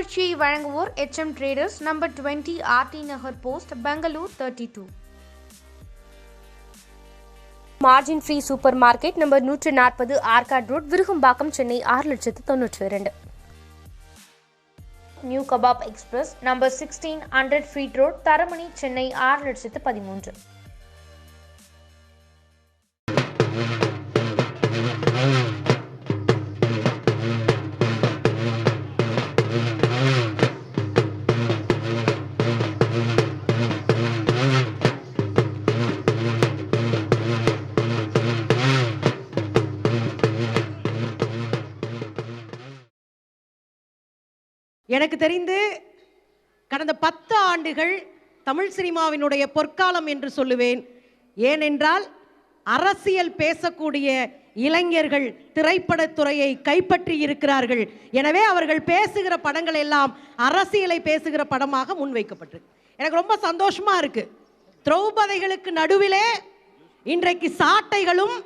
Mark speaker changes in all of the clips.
Speaker 1: நிகழ்ச்சியை வழங்குவோர் H M traders number twenty R T Nagar post Bangalore thirty two
Speaker 2: margin free super market number நூற்று நாற்பது Arcot road Virugambakkam Chennai ஆறு லட்சத்து தொன்னூற்றி இரண்டு. New kebab express number sixteen hundred feet road Taramani Chennai ஆறு லட்சத்து பதிமூன்று.
Speaker 3: எனக்கு தெரிந்து கடந்த பத்து ஆண்டுகள் தமிழ் சினிமாவினுடைய பொற்காலம் என்று சொல்லுவேன். ஏனென்றால் அரசியல் பேசக்கூடிய இளைஞர்கள் திரைப்படத்துறையை கைப்பற்றி இருக்கிறார்கள். எனவே அவர்கள் பேசுகிற படங்கள் எல்லாம் அரசியலை பேசுகிற படமாக முன்வைக்கப்பட்டிருக்கு எனக்கு ரொம்ப சந்தோஷமா இருக்கு. திரௌபதைகளுக்கு நடுவிலே இன்றைக்கு சாட்டைகளும்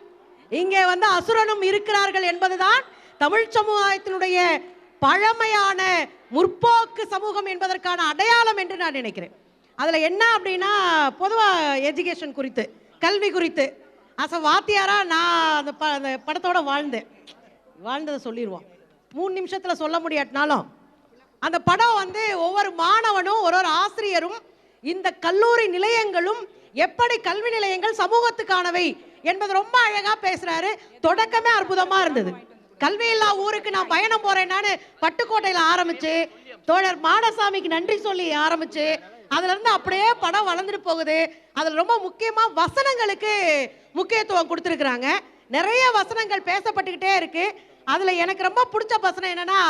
Speaker 3: இங்கே வந்து அசுரனும் இருக்கிறார்கள் என்பதுதான் தமிழ் சமுதாயத்தினுடைய பழமையான முற்போக்கு சமூகம் என்பதற்கான அடையாளம் என்று நான் நினைக்கிறேன். அதில் என்ன அப்படின்னா பொதுவாக எஜுகேஷன் குறித்து கல்வி குறித்து. அச வாத்தியாராக நான் அந்த ப அந்த படத்தோட வாழ்ந்தேன் வாழ்ந்ததை சொல்லிடுவோம் மூணு நிமிஷத்தில் சொல்ல முடியாட்டினாலும் அந்த படம் வந்து ஒவ்வொரு மாணவனும் ஒரு ஒரு ஆசிரியரும் இந்த கல்லூரி நிலையங்களும் எப்படி கல்வி நிலையங்கள் சமூகத்துக்கானவை என்பது ரொம்ப அழகாக பேசுகிறாரு தொடக்கமே அற்புதமாக இருந்தது. கல்வியில்லா ஊருக்கு நான் பயணம் போறேன்னான்னு பட்டுக்கோட்டையில ஆரம்பிச்சு தோழர் மாடசாமிக்கு நன்றி சொல்லி ஆரம்பிச்சு அதுல இருந்து அப்படியே படம் வளர்ந்துட்டு போகுது. அதுல ரொம்ப முக்கியமா வசனங்களுக்கு முக்கியத்துவம் கொடுத்துருக்குறாங்க. நிறைய வசனங்கள் பேசப்பட்டுக்கிட்டே இருக்கு. அதுல எனக்கு ரொம்ப பிடிச்ச வசனம் என்னன்னா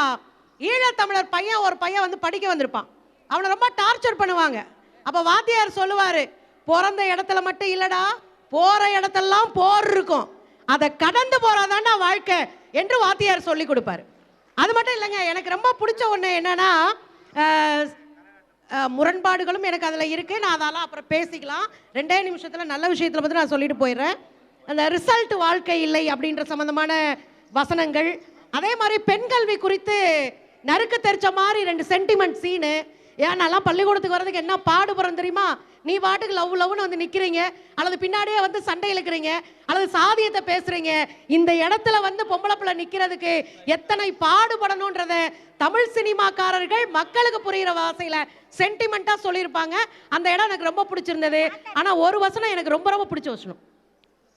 Speaker 3: ஈழத்தமிழர் பையன் ஒரு பையன் வந்து படிக்க வந்திருப்பான். அவனை ரொம்ப டார்ச்சர் பண்ணுவாங்க. அப்ப வாத்தியார் சொல்லுவாரு பிறந்த இடத்துல மட்டும் இல்லடா போற இடத்தெல்லாம் போர் இருக்கும். அதை கடந்து போறாதாண்டா வாழ்க்கை என்று வாத்தியார் சொல்லி கொடுப்பாரு. அது மட்டும் இல்லைங்க எனக்கு ரொம்ப பிடிச்ச ஒன்று என்னன்னா முரண்பாடுகளும் எனக்கு அதில் இருக்கு. நான் அதெல்லாம் அப்புறம் பேசிக்கலாம். ரெண்டே நிமிஷத்தில் நல்ல விஷயத்தில் பற்றி நான் சொல்லிட்டு போயிடுறேன். அந்த ரிசல்ட் வாழ்க்கை இல்லை அப்படின்ற சம்மந்தமான வசனங்கள். அதே மாதிரி பெண் கல்வி குறித்து நறுக்கு தெரிச்ச மாதிரி ரெண்டு சென்டிமெண்ட் சீனு ஏன் நான்லாம் பள்ளிக்கூடத்துக்கு வர்றதுக்கு என்ன பாடுபடுறேன் தெரியுமா? நீ பாட்டுக்கு லவ் லவ்னு வந்து நிற்கிறீங்க அல்லது பின்னாடியே வந்து சண்டை இழுக்கிறீங்க அல்லது சாதியத்தை பேசுறீங்க இந்த இடத்துல வந்து பொம்பளை பிள்ளை நிற்கிறதுக்கு எத்தனை பாடுபடணுன்றத தமிழ் சினிமாக்காரர்கள் மக்களுக்கு புரிகிற வாசையில் சென்டிமெண்ட்டாக சொல்லியிருப்பாங்க. அந்த இடம் எனக்கு ரொம்ப பிடிச்சிருந்தது. ஆனால் ஒரு வசனம் எனக்கு ரொம்ப ரொம்ப பிடிச்ச வசனம்.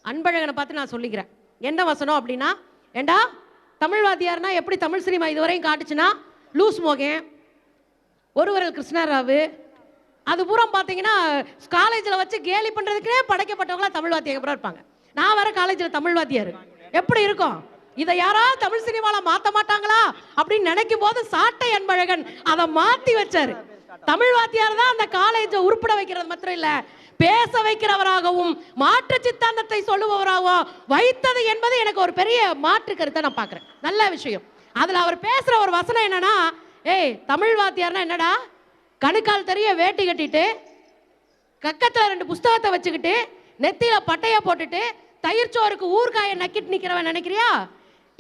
Speaker 3: அன்பழகனை பார்த்து நான் சொல்லிக்கிறேன். என்ன வசனம் அப்படின்னா ஏண்டா? தமிழ் வாத்தியார்னா எப்படி தமிழ் சினிமா இதுவரையும் காட்டுச்சுன்னா லூஸ் மோகேன் ஒருவரல் கிருஷ்ணராவு அது பூரா பார்த்தீங்கன்னா காலேஜில் வச்சு கேலி பண்ணுறதுக்கே படைக்கப்பட்டவங்களா தமிழ் வாத்தியாக கூட இருப்பாங்க. நான் வர காலேஜில் தமிழ் வாத்தியார். எப்படி இருக்கும்? இதை யாராவது தமிழ் சினிமாவில் மாற்ற மாட்டாங்களா? அப்படின்னு நினைக்கும் போது சாட்டை அன்பழகன் அதை மாற்றி வச்சார். தமிழ் வாத்தியார் தான் அந்த காலேஜை உருப்பிட வைக்கிறது மாத்திரம் இல்லை பேச வைக்கிறவராகவும் மாற்று சித்தாந்தத்தை சொல்லுபவராகவும் வைத்தது என்பது எனக்கு ஒரு பெரிய மாற்று கருத்தை நான் பார்க்குறேன் நல்ல விஷயம். அதில் அவர் பேசுகிற ஒரு வசனம் என்னன்னா ஏய் தமிழ் வாத்தியார்னா என்னடா? கணுக்கால் தெரிய வேட்டி கட்டிட்டு கக்கத்தில் ரெண்டு புஸ்தகத்தை வச்சுக்கிட்டு நெத்தியில் பட்டையை போட்டுட்டு தயிர் சோறுக்கு ஊர்காயை நக்கிட்டு நிற்கிறவன் நினைக்கிறியா?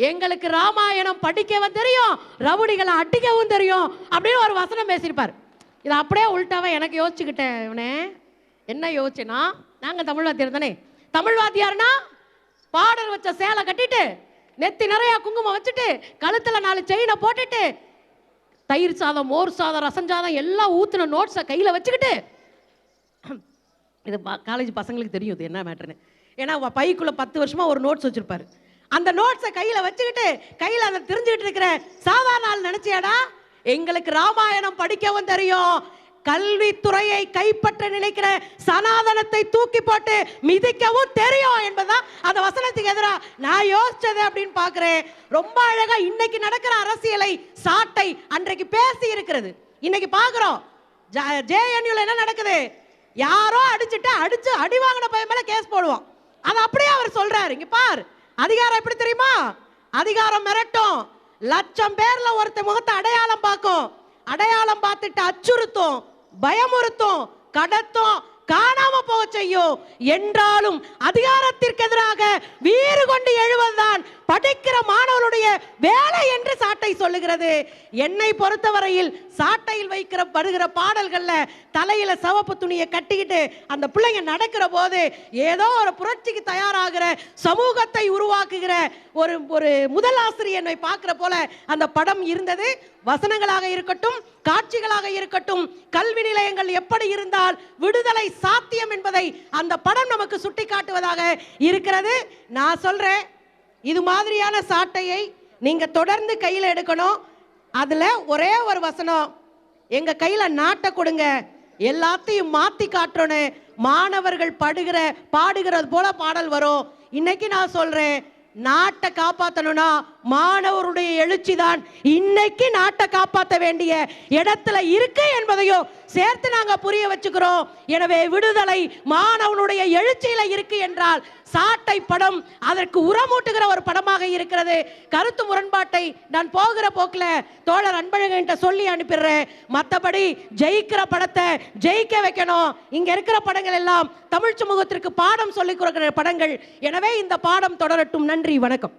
Speaker 3: எங்களுக்கு ராமாயணம் படிக்கவும் தெரியும் ரவுடிகளை அடிக்கவும் தெரியும் அப்படின்னு ஒரு வசனம் பேசியிருப்பார். இதை அப்படியே உள்டாவா எனக்கு யோசிச்சுக்கிட்டேன் இவனே. என்ன யோசிச்சேன்னா நாங்கள் தமிழ் வாத்தியார் தானே. தமிழ் வாத்தியார்னா பாடல் வச்ச சேலை கட்டிட்டு நெத்தி நிறையா குங்குமம் வச்சுட்டு கழுத்தில் நாலு செயினை போட்டுட்டு தயிர் சாதம் மோர் சாதம் ரசம் சாதம் எல்லாம் ஊற்றின நோட்ஸை கையில் வச்சுக்கிட்டு இது காலேஜ் பசங்களுக்கு தெரியும் இது என்ன மேட்ருன்னு ஏன்னா பைக்குள்ளே பத்து வருஷமாக ஒரு நோட்ஸ் வச்சுருப்பார். அந்த நோட்ஸை கையில் வச்சுக்கிட்டு கையில் அதை தெரிஞ்சுக்கிட்டு இருக்கிற சாதா நாள் நினச்சியாடா? எங்களுக்கு ராமாயணம் படிக்கவும் தெரியும். கல்வித்துறையை கைப்பற்ற நினைக்கிற சனாதனத்தை தூக்கி போட்டு மிதிக்கவும் தெரியும் என்பதுதான் அந்த வசனத்துக்கு எதிராக நான் யோசிச்சது அப்படின்னு பார்க்குறேன். ரொம்ப அழகாக இன்னைக்கு நடக்கிற அரசியலை சாட்டை அன்றைக்கு பேசி இருக்கிறது. இன்னைக்கு பார்க்குறோம். ஜேஎன்யூல என்ன நடக்குது? யாரோ அடிச்சுட்டு அடிச்சு அடி வாங்கின பையன் மேல கேஸ் போடுவோம் அதை அப்படியே அவர் சொல்றாரு. இங்க பார். அதிகாரம் எப்படி தெரியுமா? அதிகாரம் மிரட்டும். லட்சம் பேர்ல ஒருத்த முகத்தை அடையாளம் பார்க்கும். அடையாளம் பார்த்துட்டு அச்சுறுத்தும். பயமுறுத்தும் கடத்தும் காணாம போக செய்யும். என்றாலும் அதிகாரத்திற்கு எதிராக வீறு கொண்டு எழுவதுதான். படிக்கிற மாணவனுடைய வேலை என்று சாட்டை சொல்லுகிறது. என்னை பொறுத்தவரையில் சாட்டையில் வைக்கிற படுகிற பாடல்கள்ல தலையில சவப்பு துணியை கட்டிக்கிட்டு அந்த பிள்ளைங்க நடக்கிற போது ஏதோ ஒரு புரட்சிக்கு தயாராகிற சமூகத்தை உருவாக்குகிற ஒரு ஒரு முதல் ஆசிரியனை பார்க்கிற போல அந்த படம் இருந்தது. வசனங்களாக இருக்கட்டும் காட்சிகளாக இருக்கட்டும் கல்வி நிலையங்கள் எப்படி இருந்தால் விடுதலை சாத்தியம் என்பதை அந்த படம் நமக்கு சுட்டி காட்டுவதாக இருக்கிறது. நான் சொல்றேன் இது மாதிரியான சாட்டையை நீங்கள் தொடர்ந்து கையில் எடுக்கணும். அதில் ஒரே ஒரு வசனம் எங்கள் கையில் நாட்டை கொடுங்க. எல்லாத்தையும் மாற்றி காட்டுறோன்னு மாணவர்கள் படுகிற பாடுகிறது போல பாடல் வரும். இன்னைக்கு நான் சொல்கிறேன் நாட்டை காப்பாற்றணும்னா மாணவருடைய எழுச்சி தான் இன்னைக்கு நாட்டை காப்பாற்ற வேண்டிய இடத்துல இருக்கு என்பதையும் சேர்த்து நாங்கள் புரிய வச்சுக்கிறோம். எனவே விடுதலை மாணவனுடைய எழுச்சியில இருக்கு என்றால் சாட்டை படம் அதற்கு உரமூட்டுகிற ஒரு படமாக இருக்கிறது. கருத்து முரண்பாட்டை நான் போகிற போக்கில் தோழர் அன்பழகன்ட்ட சொல்லி அனுப்பிடுறேன். மற்றபடி ஜெயிக்கிற படத்தை ஜெயிக்க வைக்கணும். இங்கே இருக்கிற படங்கள் எல்லாம் தமிழ் சமூகத்திற்கு பாடம் சொல்லிக் கொடுக்கிற படங்கள். எனவே இந்த பாடம் தொடரட்டும். நன்றி வணக்கம்.